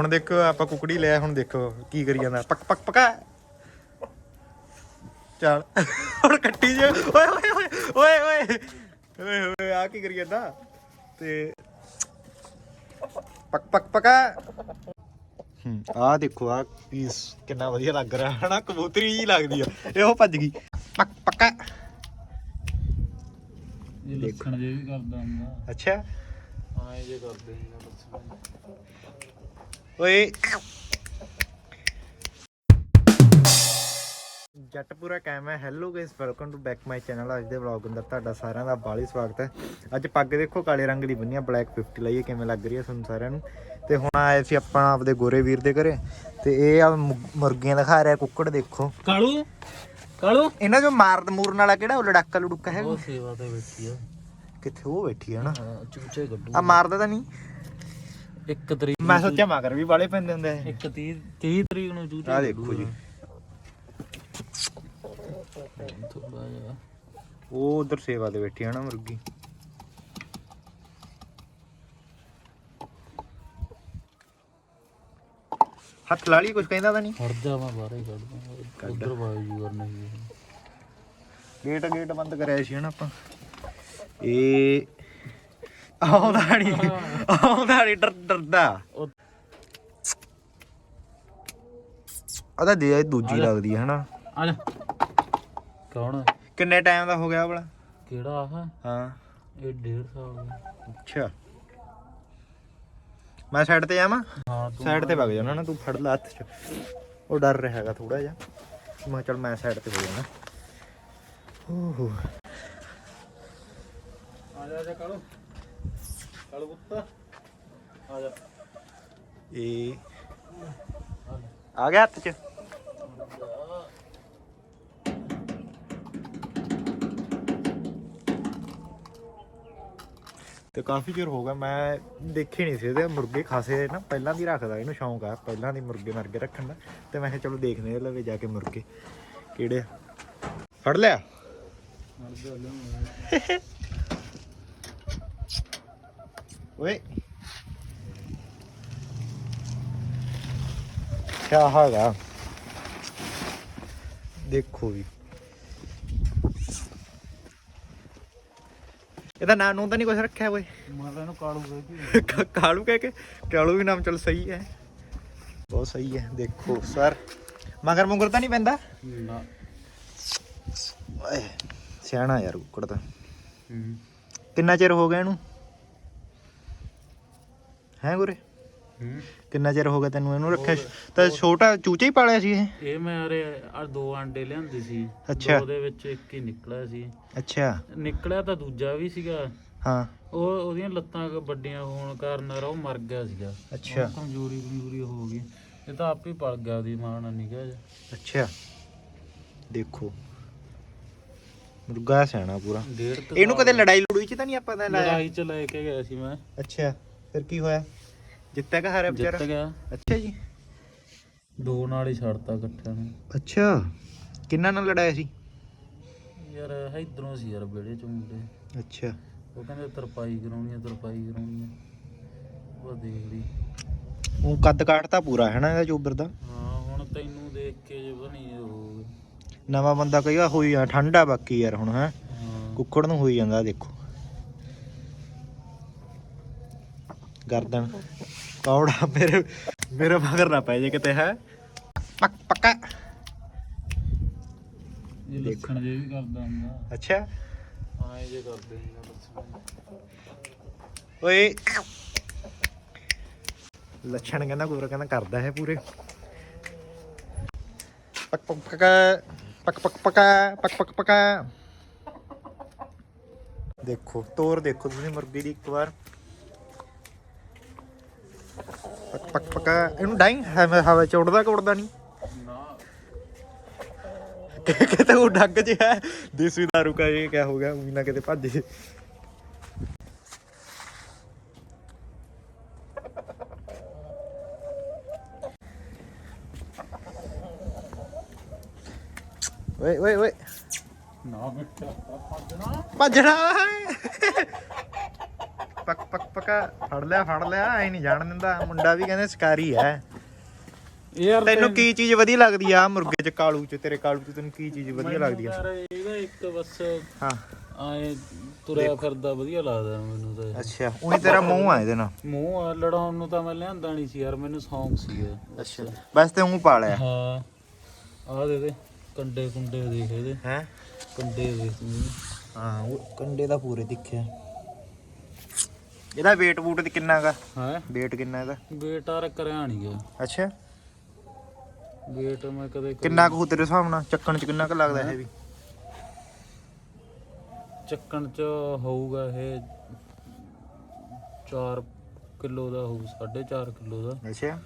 ਹੁਣ ਦੇਖੋ ਆਪਾਂ ਕੁਕੜੀ ਲਿਆ ਹੁਣ ਦੇਖੋ ਕੀ ਕਰੀ ਜਾਂਦਾ। ਪਕ ਪਕ ਪਕਾ? ਚੱਲ। ਹੁਣ ਕੱਟੀ ਜੇ। ਓਏ ਓਏ ਓਏ ਓਏ ਓਏ। ਓਏ ਓਏ ਆ ਕੀ ਕਰੀ ਜਾਂਦਾ? ਤੇ ਪਕ ਪਕ ਪਕਾ? ਹੂੰ ਆ ਦੇਖੋ ਆ ਪੀਸ ਕਿੰਨਾ ਵਧੀਆ ਲੱਗ ਰਿਹਾ। ਹੈ ਨਾ ਕਬੂਤਰੀ ਜੀ ਲੱਗਦੀ ਆ। ਇਹ ਉਹ ਭੱਜ ਗਈ। ਪਕ ਪਕਾ? ਇਹ ਲੱਖਣ ਜੇ ਵੀ ਕਰਦਾ ਹੁੰਦਾ। ਅੱਛਾ। ਆਏ ਜੇ ਕਰਦੇ ਹੁੰਦਾ ਓਏ। ਜੱਟਪੂਰਾ ਕਾਇਮ ਹੈ। Hello guys welcome to back my channel ਅੱਜ ਦੇ ਵਲੌਗ ਅੰਦਰ ਤੁਹਾਡਾ ਸਾਰਿਆਂ ਦਾ ਬਾਲੀ ਸਵਾਗਤ ਹੈ। ਅੱਜ ਪੱਗ ਦੇਖੋ ਕਾਲੇ ਰੰਗ ਦੀ ਬੰਨੀ ਆ ਬਲੈਕ 50 ਲਈ ਕਿਵੇਂ ਲੱਗ ਰਹੀ ਹੈ ਤੁਹਾਨੂੰ ਸਾਰਿਆਂ ਨੂੰ? ਤੇ ਹੁਣ ਆਏ ਸੀ ਆਪਾਂ ਆਪਦੇ ਗੋਰੇ ਵੀਰ ਦੇ ਘਰੇ। ਤੇ ਇਹ ਆ ਮੁਰਗੀਆਂ ਦਿਖਾ ਰਿਹਾ ਕੁੱਕੜ ਦੇਖੋ। ਕਾਲੂ? ਕਾਲੂ? ਇਹਨਾਂ ਚੋਂ ਮਾਰਨ ਮੂਰਨ ਵਾਲਾ ਕਿਹੜਾ ਉਹ ਲੜਾਕਾ ਲੜੂਕਾ ਹੈ ਉਹ ਸੇਵਾ ਤੇ ਬੈਠੀ ਆ। ਕਿੱਥੇ ਉਹ ਬੈਠੀ ਹੈ ਨਾ? ਚੂਚੇ ਗੱਡੂ ਆ ਮਾਰਦਾ ਤਾਂ ਨਹੀਂ। ਇੱਕ ਤਰੀਕ ਮੈਂ ਸੋਚਿਆ ਮਗਰ ਵੀ ਵਾਲੇ ਪੈਂਦੇ ਹੁੰਦੇ ਆ ਇੱਕ 30 30 ਤਰੀਕ ਨੂੰ ਚੂਚੇ ਆ ਦੇਖੋ ਜੀ। ਥੋੜਾ ਜਿਹਾ ਉਹ ਉਧਰ ਸੇਵਾ ਤੇ ਬੈਠੀ ਹੈ ਨਾ ਮੁਰਗੀ। ਹੱਥ ਲਾ ਲਈ ਕੁਝ ਕਹਿੰਦਾ ਤਾਂ ਨਹੀਂ? ਹਟ ਜਾ ਮੈਂ ਬਾਹਰ ਹੀ ਕੱਢਦਾ ਉਧਰ ਵਾਇੂ ਜੂਰ ਨਹੀਂ ਗੇਟ ਗੇਟ ਬੰਦ ਕਰਿਆ ਸੀ ਹਨਾ ਆਪਾਂ। ਇਹ ਆਉਂਦਾ ਨਹੀਂ ਆਉਂਦਾ ਨਹੀਂ ਡਰ ਡਰਦਾ। ਉਹ ਉਹਦਾ ਦੇ ਦੂਜੀ ਲੱਗਦੀ ਹੈ ਹਨਾ। ਆ ਜਾ। ਕੌਣ? ਕਿੰਨੇ ਟਾਈਮ ਦਾ ਹੋ ਗਿਆ ਵਾਲਾ ਕਿਹੜਾ ਆਹ? ਹਾਂ। ਇਹ 1.5 ਸਾਲ ਦਾ। ਅੱਛਾ। ਮੈਂ ਸਾਈਡ ਤੇ ਜਾਵਾਂ? ਹਾਂ ਤੂੰ ਸਾਈਡ ਤੇ ਵਗ ਜਾਣਾ ਨਾ ਤੂੰ ਫੜ ਲੈ ਹੱਥ 'ਚ। ਉਹ ਡਰ ਰਿਹਾ ਹੈਗਾ ਥੋੜਾ ਜਿਹਾ। ਮੈਂ ਚੱਲ ਮੈਂ ਸਾਈਡ ਤੇ ਹੋ ਜਾਣਾ। ਓਹੋ ਆ ਜਾ ਜਾ ਕਾਲੂ ਪੁੱਤ। ਆ ਜਾ। ਇਹ ਆ ਗਿਆ ਹੱਥ 'ਚ। ਤੇ ਕਾਫੀ ਚਿਰ ਹੋ ਗਿਆ ਮੈਂ ਦੇਖੇ ਨਹੀਂ ਸੀ ਇਹਦੇ। ਮੁਰਗੇ ਖਾਸੇ ਨਾ ਪਹਿਲਾਂ ਦੀ ਰੱਖਦਾ ਇਹਨੂੰ ਸ਼ੌਂਕ ਆ। ਪਹਿਲਾਂ ਦੀ ਮੁਰਗੇ ਮਰਗੇ ਰੱਖਣ ਦਾ। ਤੇ ਮੈਂ ਕਿਹਾ ਚਲੋ ਦੇਖਦੇ ਹਾਂ ਲਵੇ ਜਾ ਕੇ ਮੁਰਗੇ ਕਿਹੜੇ ਆ। ਫੜ ਲਿਆ ਮਰ ਜਾ ਲੈ ਓਏ ਕਿਆ ਹੈਗਾ ਦੇਖੋ ਵੀ ਇਹਦਾ ਨਾਮ ਨੂੰ ਤਾਂ ਨਹੀਂ ਕੁਝ ਰੱਖਿਆ ਓਏ ਮਾਰਾ ਨੂੰ ਕਾਲੂ ਕਹਿ ਕਾ- ਕਾਲੂ ਕਹਿ ਕੇ? ਕਾਲੂ ਵੀ ਨਾਮ ਚਲ ਸਹੀ ਹੈ। ਬਹੁਤ ਸਹੀ ਹੈ ਦੇਖੋ ਸਰ। ਮਗਰ ਮੁਗਰ ਤਾਂ ਨਹੀਂ ਪੈਂਦਾ? ਨਾ। ਸਿਆਣਾ ਯਾਰ ਕੁੱਕੜ ਤਾਂ। ਕਿੰਨਾ ਚਿਰ ਹੋ ਗਿਆ ਇਹਨੂੰ? ਹੈ ਗੁਰੇ? ਹੂੰ। ਕਿੰਨਾ ਚਿਰ ਹੋ ਗਿਆ ਤੈਨੂੰ ਇਹਨੂੰ ਰੱਖਿਆ ਤਾਂ ਛੋਟਾ ਚੂਚਾ ਹੀ ਪਾਲਿਆ ਸੀ ਇਹ? ਇਹ ਮੈਂ ਅਰੇ ਆ ਦੋ ਆਂਡੇ ਲਿਆਂਦੇ ਸੀ। ਅੱਛਾ। ਦੋ ਦੇ ਵਿੱਚ ਇੱਕ ਹੀ ਨਿਕਲਿਆ ਸੀ। ਅੱਛਾ। ਨਿਕਲਿਆ ਤਾਂ ਦੂਜਾ ਵੀ ਸੀਗਾ। ਹਾਂ। ਉਹ ਉਹਦੀਆਂ ਲੱਤਾਂ ਵੱਡੀਆਂ ਹੋਣ ਕਾਰਨ ਉਹ ਮਰ ਗਿਆ ਸੀਗਾ। ਅੱਛਾ। ਕਮਜ਼ੋਰੀ ਕਮਜ਼ੋਰੀ ਹੋ ਗਈ। ਇਹ ਤਾਂ ਆਪੇ ਪਲ ਗਿਆ ਉਹਦੀ ਮਾਂ ਨਾਲ ਨਿਕਾ ਅੱਛਾ। ਦੇਖੋ। ਮੁਰਗਾ ਸਿਆਣਾ ਪੂਰਾ। ਇਹਨੂੰ ਕਦੇ ਲੜਾਈ ਲੜੂਈ ਚ ਤਾਂ ਨਹੀਂ ਆਪਾਂ ਲਾਇਆ? ਲੜਾਈ ਚ ਲੈ ਕੇ ਗਿਆ ਸੀ ਮੈਂ। ਅੱਛਾ। ਫਿਰ ਕੀ ਹੋਇਆ? ਜਿੱਤਿਆ ਕਿ ਹਾਰਿਆ ਜਿੱਤ ਵਿਚਾਰਾ? ਗਿਆ। ਅੱਛਾ ਜੀ। ਦੋ ਨਾਲ ਹੀ ਛੱਡਤਾ ਇਕੱਠਿਆਂ ਨੂੰ। ਅੱਛਾ। ਕਿੰਨਾ ਨਾਲ ਲੜਾਇਆ ਸੀ? ਯਾਰ ਇਧਰੋਂ ਸੀ ਯਾਰ ਬੇੜੇ ਚ ਮੁੰਡੇ। ਅੱਛਾ। ਉਹ ਕਹਿੰਦੇ ਤਰਪਾਈ ਕਰਾਉਣੀ ਆ ਤਰਪਾਈ ਕਰਾਉਣੀ ਆ। ਉਹ ਦੇਖ ਲਈ। ਉਹ ਕੱਦ ਕਾਟਤਾ ਪੂਰਾ ਹੈ ਨਾ ਇਹਦਾ ਚੋਬਰ ਦਾ ਹਾਂ ਹੁਣ ਤੈਨੂੰ ਦੇਖ ਕੇ ਜੇ ਪਤਾ ਨਹੀਂ ਉਹ ਨਵਾਂ ਬੰਦਾ ਕਹੀਗਾ ਹੋਈ ਆ ਠੰਡਾ ਬਾਕੀ ਯਾਰ ਹੁਣ ਹੈ। ਹਾਂ। ਕੁੱਕੜ ਨੂੰ ਹੋਈ ਜਾਂਦਾ ਦੇਖੋ। ਗਰਦਨ ਕੌੜਾ ਮੇਰੇ ਮੇਰੇ ਮਗਰ ਨਾ ਪੈ ਜੇ ਕਿਤੇ ਹੈ? ਪੱਕ ਪੱਕਾ। ਇਹ ਲੱਖਣ ਜੇ ਵੀ ਕਰਦਾ ਹੁੰਦਾ। ਅੱਛਾ। ਆਏ ਜੇ ਕਰਦੇ ਲੱਛਣ ਓਏ। ਲੱਛਣ ਕਹਿੰਦਾ ਗੁਰ ਕਹਿੰਦਾ ਕਰਦਾ ਹੈ ਪੂਰੇ। ਪੱਕ ਪੱਕ ਪੱਕਾ। ਪੱਕ ਪੱਕ ਪੱਕਾ। ਪੱਕ ਪੱਕ ਪੱਕਾ। ਦੇਖੋ ਤੋਰ ਦੇਖੋ ਤੁਸੀਂ ਮੁਰਗੀ ਦੀ ਇੱਕ ਵਾਰ। ਪੱਕ ਪੱਕ ਇਹਨੂੰ ਡਾਈ ਹਵਾ ਚ ਉੱਡਦਾ ਕਿ ਉੱਡਦਾ ਨਹੀਂ ਕਿਤੇ ਉਹ ਡੱਗ ਜਿਹਾ ਹੈ। ਦੇਸੀ ਦਾਰੂ ਕਾ ਇਹ ਕਿਆ ਹੋ ਗਿਆ ਵੀ ਨਾ ਕਿਤੇ ਭੱਜ ਜੇ। ਓਏ ਓਏ ਓਏ। ਨਾ ਭੱਜਣਾ। ਭੱਜਣਾ। ਪੱਕ ਪੱਕ ਪੱਕਾ ਫੜ ਲਿਆ ਫੜ ਲਿਆ ਐ ਨਹੀਂ ਜਾਣ ਦਿੰਦਾ। ਮੁੰਡਾ ਵੀ ਕਹਿੰਦੇ ਸ਼ਿਕਾਰੀ ਹੈ। ਯਾਰ ਤੈਨੂੰ ਕੀ ਚੀਜ਼ ਵਧੀਆ ਲੱਗਦੀ ਆ? ਮੁਰਗੇ ਚ ਕਾਲੂ ਚ ਤੇਰੇ ਕਾਲੂ ਚ ਤੈਨੂੰ ਕੀ ਚੀਜ਼ ਵਧੀਆ ਲੱਗਦੀ ਆ? ਯਾਰ ਇਹਦਾ ਇੱਕ ਬਸ ਹਾਂ। ਆਏ ਤੁਰਿਆ ਫਿਰਦਾ ਵਧੀਆ ਲੱਗਦਾ ਮੈਨੂੰ ਤਾਂ ਇਹ। ਅੱਛਾ ਉਹੀ ਤੇਰਾ ਮੂੰਹ ਆ ਇਹਦੇ ਨਾਲ। ਮੂੰਹ ਆ ਲੜਾਉਣ ਨੂੰ ਤਾਂ ਮੈਂ ਲਿਆਂਦਾ ਨਹੀਂ ਸੀ ਯਾਰ ਮੈਨੂੰ ਸ਼ੌਂਕ ਸੀਗਾ ਅੱਛਾ ਬਸ ਤੇ ਮੂੰਹ ਪਾ ਲਿਆ ਹਾਂ ਆਹ ਦੇ ਦੇ ਕੰਡੇ ਕੁੰਡੇ ਦੇਖ ਇਹਦੇ। ਹੈ? ਕੰਡੇ ਦੇਖ ਤੂੰ। ਹਾਂ ਉਹ ਕੰਡੇ ਦਾ ਪੂਰੇ ਦਿਖਿਆ। ਇਹਦਾ weight ਬੂਟ ਤੇ ਕਿੰਨਾ ਗਾ ਹੈ? weight ਕਿੰਨਾ ਇਹਦਾ ਬੇਟਾ ਕਰਿਆ ਨਹੀਂ ਗਿਆ ਅੱਛਾ। ਵੇਟ ਮੈਂ ਕਦੇ ਕਿੰਨਾ ਕੁ ਤੇਰੇ ਹਿਸਾਬ ਨਾਲ? ਚੱਕਣ ਚ ਕਿੰਨਾ ਕੁ ਲੱਗਦਾ ਇਹ ਵੀ? ਚੱਕਣ ਚ ਹੋਊਗਾ ਇਹ 4 ਕਿਲੋ ਦਾ ਹੋਊ 4.5 ਕਿਲੋ ਦਾ। ਅੱਛਾ।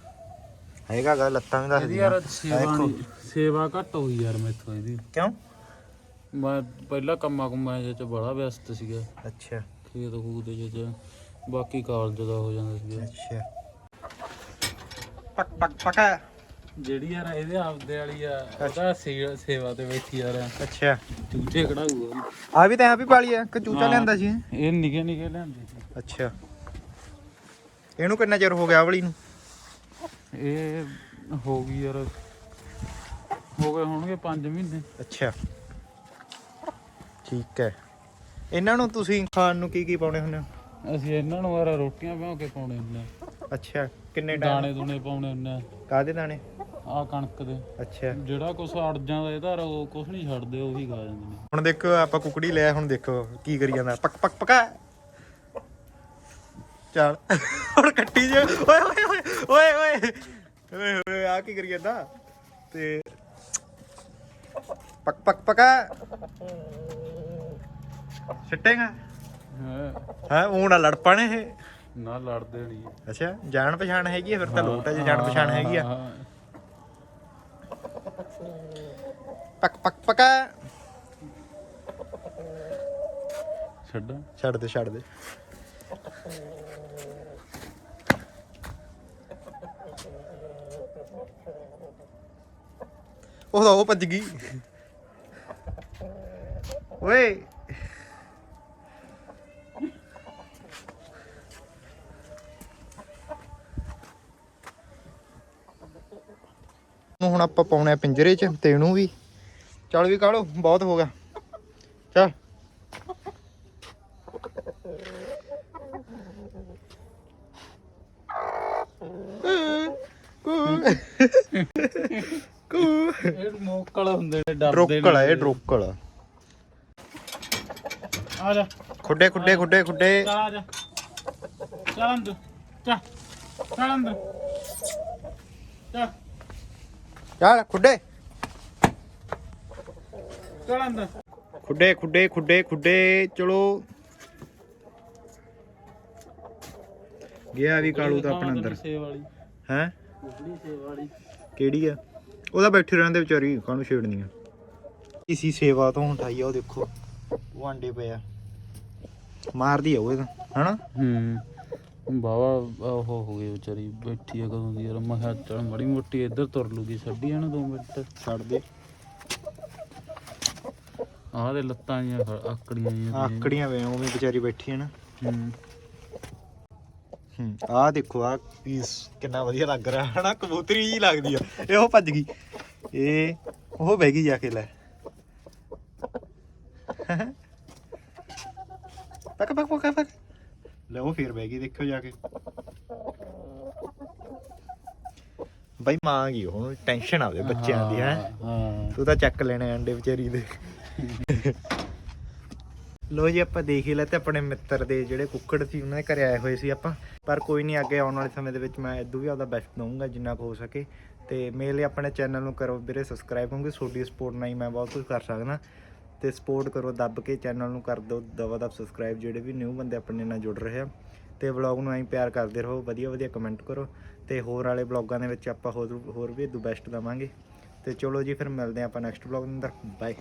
ਹੈਗਾ ਗਾ ਲੱਤਾਂ ਵੀ ਦੱਸ ਇਹਦੀ ਯਾਰ ਸੇਵਾ ਘੱਟ ਹੋਈ ਯਾਰ ਮੈਥੋਂ ਇਹਦੀ। ਕਿਉਂ? ਮੈਂ ਪਹਿਲਾਂ ਕੰਮਾਂ ਕੁੰਮਾਂ ਜਿਹੇ ਚ ਬੜਾ ਵਿਅਸਤ ਸੀਗਾ। ਅੱਛਾ। ਖੇਤ ਖੂਤ ਦੇ ਚ ਬਾਕੀ ਕਾਲਜ ਦਾ ਹੋ ਜਾਂਦਾ ਸੀਗਾ ਅੱਛਾ। ਪਕ ਪਕ ਪਕਾ ਜਿਹੜੀ ਯਾਰ ਇਹਦੇ ਆਪਦੇ ਵਾਲੀ ਆ ਉਹਦਾ ਸੇ- ਸੇਵਾ ਤੇ ਬੈਠੀ ਯਾਰ। ਅੱਛਾ। ਚੂਚੇ ਕਢਾਊਗਾ ਆ ਵੀ ਤਾਂ ਆਪ ਹੀ ਪਾਲੀ ਆ ਕਿ ਚੂਚਾ ਹਾਂ। ਲਿਆਂਦਾ ਸੀ। ਇਹ? ਇਹ ਨਿੱਕੇ ਨਿੱਕੇ ਲਿਆਂਦੇ ਸੀ। ਅੱਛਾ। ਇਹਨੂੰ ਕਿੰਨਾ ਚਿਰ ਹੋ ਗਿਆ ਆਹ ਵਾਲੀ ਨੂੰ? ਇਹ ਹੋ ਗਈ ਯਾਰ ਹੋ ਗਏ ਹੋਣਗੇ 5 ਮਹੀਨੇ। ਅੱਛਾ। ਠੀਕ ਹੈ। ਇਹਨਾਂ ਨੂੰ ਤੁਸੀਂ ਖਾਣ ਨੂੰ ਕੀ ਕੀ ਪਾਉਣੇ ਹੁੰਦੇ ਹੋ? ਅਸੀਂ ਇਹਨਾਂ ਨੂੰ ਯਾਰ ਰੋਟੀਆਂ ਭਿਉਂ ਕੇ ਪਾਉਣੇ ਹੁੰਦੇ ਆ। ਅੱਛਾ ਕਿੰਨੇ ਟਾਈਮ ਦਾਣੇ ਦੂਣੇ ਪਾਉਣੇ ਹੁੰਦੇ ਆ। ਕਾਦੇ ਦਾਣੇ? ਆਹ ਕਣਕ ਦੇ। ਅੱਛਾ। ਜਿਹੜਾ ਕੁਛ ਅੜ ਜਾਂਦਾ ਇਹਦਾ ਉਹ ਕੁਛ ਨਹੀਂ ਛੱਡਦੇ ਉਹ ਵੀ ਖਾ ਜਾਂਦੇ ਨੇ। ਹੁਣ ਦੇਖੋ ਆਪਾਂ ਕੁਕੜੀ ਲਿਆ ਹੁਣ ਦੇਖੋ ਕੀ ਕਰੀ ਜਾਂਦਾ। ਪਕ ਪਕ ਪਕਾ? ਚੱਲ। ਹੁਣ ਕੱਟੀ ਜੇ। ਓਏ ਓਏ ਓਏ ਓਏ ਓਏ। ਓਏ ਓਏ ਆ ਕੀ ਕਰੀ ਜਾਂਦਾ? ਤੇ ਪਕ ਪਕ ਪਕਾ? ਛੱਟੇਗਾ ਹੈ। ਹਾਂ ਉਹ ਨਾ ਲੜ ਪਣੇ ਇਹ। ਨਾ ਲੜਦੇ ਨਹੀਂ ਅੱਛਾ ਜਾਣ ਪਛਾਣ ਹੈਗੀ ਫਿਰ ਤਾਂ ਲੋਟ ਹੈ ਜੇ ਜਾਣ ਪਛਾਣ ਹੈਗੀ ਆ। ਪਕ ਪਕ ਪਕਾ। ਛੱਡ। ਛੱਡ ਦੇ ਛੱਡ ਦੇ। ਉਹਦਾ ਉਹ ਭੱਜ ਗਈ। ਓਏ। ਹੁਣ ਆਪਾਂ ਪਾਉਣੇ ਆ ਪਿੰਜਰੇ 'ਚ ਤੇ ਇਹਨੂੰ ਵੀ। ਚੱਲ ਵੀ ਕਾਲੋ ਬਹੁਤ ਹੋ ਗਿਆ। ਚੱਲ। ਇਹ ਮੋਕਲ ਹੁੰਦੇ ਨੇ ਡਰਦੇ ਡਰੋਕਲ ਆ ਇਹ ਡਰੋਕਲ ਆ। ਆ ਜਾ। ਖੁੱਡੇ ਖੁੱਡੇ ਖੁੱਡੇ ਖੁੱਡੇ। ਚੱਲ ਆ ਜਾ। ਚੱਲ ਅੰਦਰ। ਚੱਲ। ਚੱਲ ਅੰਦਰ। ਚੱਲ। ਚੱਲ ਖੁੱਡੇ। ਚੱਲ ਅੰਦਰ। ਖੁੱਡੇ ਖੁੱਡੇ ਖੁੱਡੇ ਖੁੱਡੇ ਚਲੋ। ਗਿਆ ਵੀ ਕਾਲੂ ਤਾਂ ਆਪਣਾ ਅੰਦਰ। ਸੇਵ ਵਾਲੀ। ਹੈ? ਕੁਕੜੀ ਸੇਵ ਵਾਲੀ। ਕਿਹੜੀ ਆ? ਉਹਦਾ ਬੈਠੀ ਰਹਿੰਦੇ ਵਿਚਾਰੀ ਕਾਹਨੂੰ ਛੇੜਨੀ ਆ ਇਸੀ ਸੇਵਾ ਤੋਂ ਉਠਾਈ ਆ ਉਹ ਦੇਖੋ। ਉਹ ਆਂਡੇ ਪਏ ਆ। ਮਾਰਦੀ ਆ ਉਹ ਇਹਦਾ ਹਨਾ? ਹੂੰ। ਬਾਵਾ ਉਹ ਹੋ ਗਈ ਵਿਚਾਰੀ ਬੈਠੀ ਆ ਕਦੋਂ ਦੀ ਯਾਰ ਮੈਂ ਕਿਹਾ ਚੱਲ ਮੜੀ ਮੋਟੀ ਇੱਧਰ ਤੁਰ ਲੂਗੀ ਛੱਡੀ ਆ ਨਾ 2 ਮਿੰਟ। ਛੱਡ ਦੇ। ਆਹ ਦੇ ਲੱਤਾਂ ਜੀਆਂ ਆਕੜੀਆਂ ਜੀਆਂ ਆਕੜੀਆਂ ਵੇ ਉਹ ਵੀ ਵਿਚਾਰੀ ਬੈਠੀ ਹੈ ਨਾ। ਹੂੰ। ਹੂੰ ਆਹ ਦੇਖੋ ਆ ਪੀਸ ਕਿੰਨਾ ਵਧੀਆ ਲੱਗ ਰਿਹਾ ਹਨਾ ਕਬੂਤਰੀ ਜੀ ਲੱਗਦੀ ਆ। ਇਹ ਉਹ ਭੱਜ ਗਈ। ਇਹ ਉਹ ਬਹਿ ਗਈ ਜਾ ਕੇ ਲੈ। ਪਕ ਪਕ ਪਕ ਪਕ। ਲੈ ਉਹ ਫੇਰ ਬਹਿ ਗਈ ਦੇਖਿਓ ਜਾ ਕੇ। ਬਈ ਮਾਂ ਗਈ ਹੁਣ ਟੈਨਸ਼ਨ ਆਵੇ ਬੱਚਿਆਂ ਦੀ ਹੈ? ਹਾਂ ਤੂੰ ਤਾਂ ਚੱਕ ਲੈਣੇ ਅੰਡੇ ਵਿਚਾਰੀ ਦੇ। ਲੋ ਜੀ ਆਪਾਂ ਦੇਖ ਹੀ ਲਿਆ ਤੇ ਆਪਣੇ ਮਿੱਤਰ ਦੇ ਜਿਹੜੇ ਕੁੱਕੜ ਸੀ ਉਹਨਾਂ ਦੇ ਘਰੇ ਆਏ ਹੋਏ ਸੀ ਆਪਾਂ। ਪਰ ਕੋਈ ਨਹੀਂ ਅੱਗੇ ਆਉਣ ਵਾਲੇ ਸਮੇਂ ਦੇ ਵਿੱਚ ਮੈਂ ਇਦੋਂ ਵੀ ਆਪਦਾ ਬੈਸਟ ਦਊਂਗਾ ਜਿੰਨਾ ਕੁ ਹੋ ਸਕੇ। ਤੇ ਮੇਰੇ ਲਈ ਆਪਣੇ ਚੈਨਲ ਨੂੰ ਕਰੋ ਵੀਰੇ ਸਬਸਕ੍ਰਾਈਬ ਕਿਉਂਕਿ ਤੁਹਾਡੀ ਸਪੋਰਟ ਨਾਲ ਹੀ ਮੈਂ ਬਹੁਤ ਕੁਝ ਕਰ ਸਕਦਾ। ਤੇ ਸਪੋਰਟ ਕਰੋ, ਦੱਬ ਕੇ ਚੈਨਲ ਨੂੰ ਕਰ ਦਿਓ, ਦਵਾ ਦਬ ਸਬਸਕ੍ਰਾਈਬ ਜਿਹੜੇ ਵੀ ਨਿਊ ਬੰਦੇ ਆਪਣੇ ਨਾਲ ਜੁੜ ਰਹੇ ਆ। ਤੇ ਵਲੌਗ ਨੂੰ ਐਂ ਪਿਆਰ ਕਰਦੇ ਰਹੋ, ਵਧੀਆ ਵਧੀਆ ਕਮੈਂਟ ਕਰੋ ਤੇ ਹੋਰ ਵਾਲੇ ਵਲੌਗਾਂ ਦੇ ਵਿੱਚ ਆਪਾਂ ਹੋਰ ਹੋਰ ਵੀ ਇਦੋਂ ਬੈਸਟ ਦਵਾਂਗੇ। ਤੇ ਚਲੋ ਜੀ, ਫਿਰ ਮਿਲਦੇ ਹਾਂ ਆਪਾਂ ਨੈਕਸਟ ਵਲੌਗ ਦੇ ਅੰਦਰ। ਬਾਏ